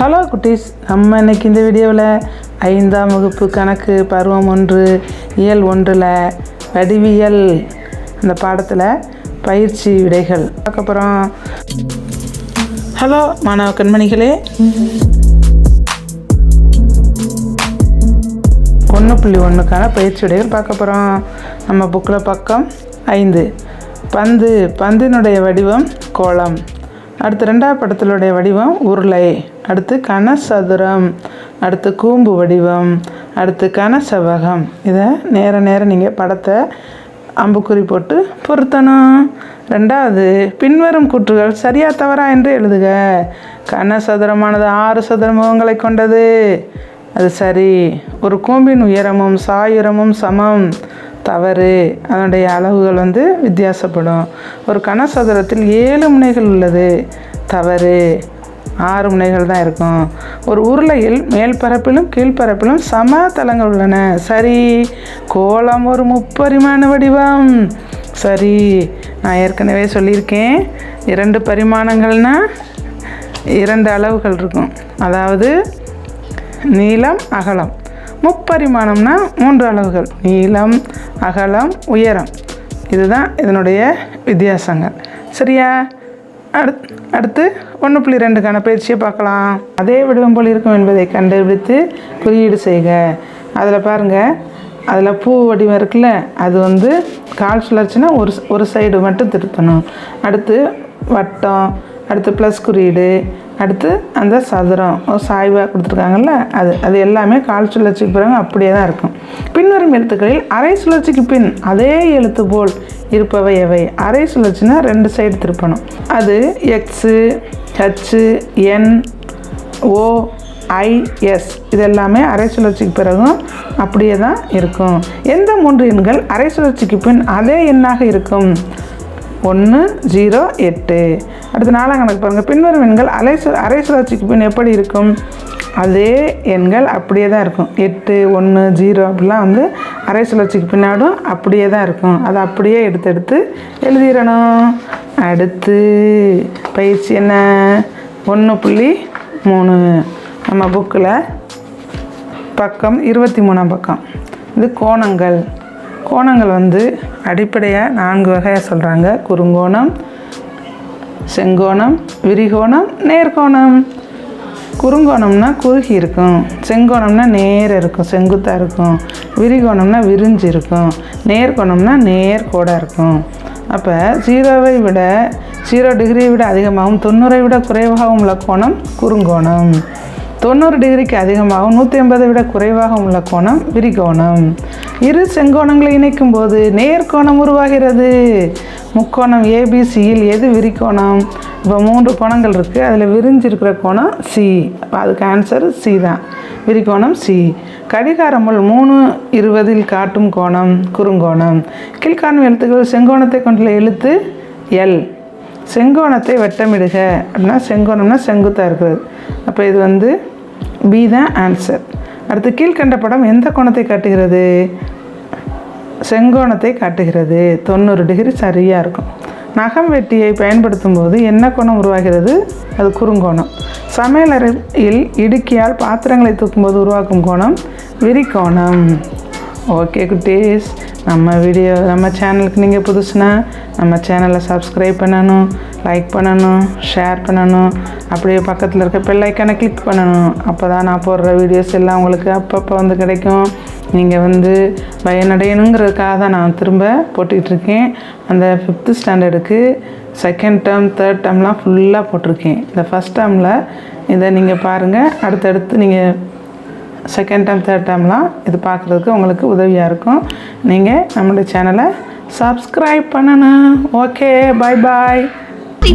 Hello குட்டீஸ் நம்ம இன்னைக்கு இந்த வீடியோவில் ஐந்தாம் வகுப்பு கணக்கு பருவம் ஒன்று இயல் ஒன்றில் வடிவியல் அந்த பாடத்தில் பயிற்சி விடைகள். பார்க்க போகிறோம். ஹலோ மாணவ கண்மணிகளே. ஒன்று புள்ளி ஒன்றுக்கான பயிற்சி விடைகள் பார்க்க போகிறோம். நம்ம புக்கில் பக்கம் ஐந்து. பந்து பந்தினுடைய வடிவம் கோலம் அடுத்து ரெண்டாவது படத்திலுடைய வடிவம் உருளை. அடுத்து கனசதுரம். அடுத்து கூம்பு வடிவம். அடுத்து கனசெவகம். இதை நேர நேரம் நீங்கள் படத்தை அம்புக்குறி போட்டு பொருத்தணும். ரெண்டாவது பின்வரும் கூற்றுகள் சரியா தவறா என்று எழுதுக. கனசதுரமானது ஆறு சதுர முகங்களை கொண்டது. அது சரி. ஒரு கூம்பின் உயரமும் சாயுரமும் சமம். தவறு அதனுடைய அளவுகள் வந்து வித்தியாசப்படும். ஒரு கனசதுரத்தில் ஏழு முனைகள் உள்ளது. தவறு. ஆறு முனைகள் தான் இருக்கும். ஒரு உருளையில் மேல் பரப்பிலும் கீழ்ப்பரப்பிலும் சம தளங்கள் உள்ளன. சரி. கோலம் ஒரு முப்பரிமாண வடிவம். சரி. நான் ஏற்கனவே சொல்லியிருக்கேன். இரண்டு பரிமாணங்கள்னால் இரண்டு அளவுகள் இருக்கும். அதாவது நீளம் அகலம். முப்பரிமாணம்னா மூன்று அளவுகள். நீளம் அகலம் உயரம். இதுதான் இதனுடைய வித்தியாசங்கள். சரியா? அடுத் அடுத்து ஒன்று புள்ளி ரெண்டுக்கான பயிற்சியை பார்க்கலாம். அதே வடிவம் போல் இருக்கும் என்பதை கண்டுபிடித்து குறியீடு செய்க. அதில் பாருங்கள் அதில் பூ வடிவம் இருக்குல்ல அது வந்து கால் சுழற்சினா ஒரு ஒரு சைடு மட்டும் திருத்தணும். அடுத்து வட்டம் அடுத்து ப்ளஸ் குறியீடு அடுத்து அந்த சதுரம் சாய்வாக கொடுத்துருக்காங்கல்ல அது அது எல்லாமே கால் சுழற்சிக்கு பிறகு அப்படியே தான் இருக்கும். பின்வரும் எழுத்துக்களில் அரை சுழற்சிக்கு பின் அதே எழுத்து போல் இருப்பவை எவை? அரை சுழற்சினா ரெண்டு சைடு திருப்பணும். அது எக்ஸு ஹச்சு என் ஓ ஐஎஸ் இது எல்லாமே அரை சுழற்சிக்கு பிறகும் அப்படியே தான் இருக்கும். எந்த மூன்று எண்கள் அரை சுழற்சிக்கு பின் அதே எண்ணாக இருக்கும்? ஒன்று ஜீரோ எட்டு. அடுத்து நாலாம் கணக்கு பாருங்கள் பின்வரும் எண்கள் அலை அரை சுழற்சிக்கு பின் எப்படி இருக்கும்? அதே எண்கள் அப்படியே தான் இருக்கும். எட்டு ஒன்று ஜீரோ அப்படிலாம் வந்து அரை சுழற்சிக்கு பின்னாடும் அப்படியே தான் இருக்கும். அதை அப்படியே எடுத்து எடுத்து எழுதிடணும். அடுத்து பயிற்சி என்ன? ஒன்று புள்ளி மூணு. நம்ம புக்கில் பக்கம் இருபத்தி மூணாம் பக்கம். இது கோணங்கள். கோணங்கள் வந்து அடிப்படையாக நான்கு வகையாக சொல்கிறாங்க குறுங்கோணம் செங்கோணம் விரிகோணம் நேர்கோணம். குறுங்கோணம்னா குறுகி இருக்கும். செங்கோணம்னா நேர் இருக்கும் செங்குத்தாக இருக்கும். விரிகோணம்னா விரிஞ்சு இருக்கும். நேர்கோணம்னா நேர்கோடாக இருக்கும். அப்போ ஜீரோவை விட ஜீரோ டிகிரியை விட அதிகமாகவும் தொண்ணூறை விட குறைவாகவும் உள்ள கோணம் குறுங்கோணம். தொண்ணூறு டிகிரிக்கு அதிகமாகவும் நூற்றி ஐம்பதை விட குறைவாகவும் உள்ள கோணம் விரிகோணம். இரு செங்கோணங்களை இணைக்கும் போது நேர்கோணம் உருவாகிறது. முக்கோணம் ஏபிசியில் எது விரிக்கோணம் இப்போ மூன்று கோணங்கள் இருக்குது அதில் விரிஞ்சிருக்கிற கோணம் சி அதுக்கு ஆன்சர் சி தான். விரிகோணம் சி கடிகாரமுள் மூணு இருபதில் காட்டும் கோணம் குறுங்கோணம். கீழ்காணும் எழுத்துக்கள் செங்கோணத்தை கொண்டுள்ள எழுத்து எல் செங்கோணத்தை வட்டமிடுக. அப்படின்னா செங்கோணம்னா செங்குத்தாக இருக்கிறது. அப்போ இது வந்து பி தான் ஆன்சர் அடுத்து கீழ்கண்ட படம் எந்த கோணத்தை காட்டுகிறது? செங்கோணத்தை காட்டுகிறது. தொண்ணூறு டிகிரி சரியாக இருக்கும். நகம் வெட்டியை பயன்படுத்தும் போது என்ன கோணம் உருவாகிறது? அது குறுங்கோணம். சமையலறையில் இடுக்கியால் பாத்திரங்களை தூக்கும்போது உருவாக்கும் கோணம் விரிகோணம். ஓகே குட்டீஸ். நம்ம வீடியோ நம்ம சேனலுக்கு நீங்கள் புதுசுனா நம்ம சேனலை சப்ஸ்கிரைப் பண்ணணும் லைக் பண்ணணும் ஷேர் பண்ணணும். அப்படியே பக்கத்தில் இருக்க பெல் கிளிக் பண்ணணும். அப்போ தான் நான் போடுற வீடியோஸ் எல்லாம் உங்களுக்கு அப்பப்போ வந்து கிடைக்கும். நீங்கள் வந்து பயனடையணுங்கிறதுக்காக தான் நான் திரும்ப போட்டுக்கிட்டுருக்கேன் அந்த ஃபிஃப்த்து ஸ்டாண்டர்டுக்கு செகண்ட் டேர்ம் தேர்ட் டேர்ம்லாம் ஃபுல்லாக போட்டிருக்கேன். இந்த ஃபஸ்ட் டேர்மில் இதை நீங்கள் பாருங்கள் அடுத்தடுத்து நீங்கள் செகண்ட் டைம் தேர்ட் டைம்லாம் இது பார்க்குறதுக்கு உங்களுக்கு உதவியாக இருக்கும். நீங்கள் நம்மளுடைய சேனலை சப்ஸ்கிரைப் பண்ணணும். ஓகே பாய் பாய் இப்படி